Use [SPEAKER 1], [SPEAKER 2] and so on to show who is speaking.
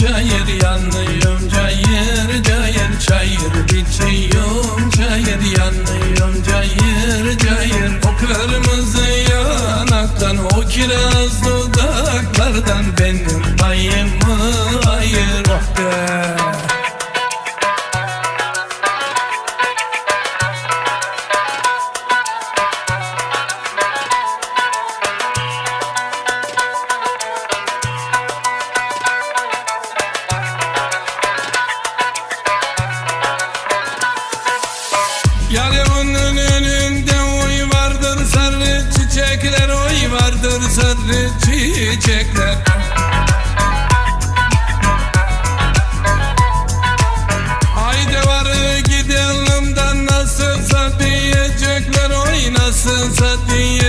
[SPEAKER 1] çayır yanıyorum cayır cayır çayır. İçiyorum çayır yanıyorum cayır cayır O kırmızı yanaktan o kiraz dudaklardan benim Yarımın önünde oy vardır sarı çiçekler Oy vardır sarı çiçekler. Haydi varı gidelim de nasılsa diyecekler Oy nasılsa diyecekler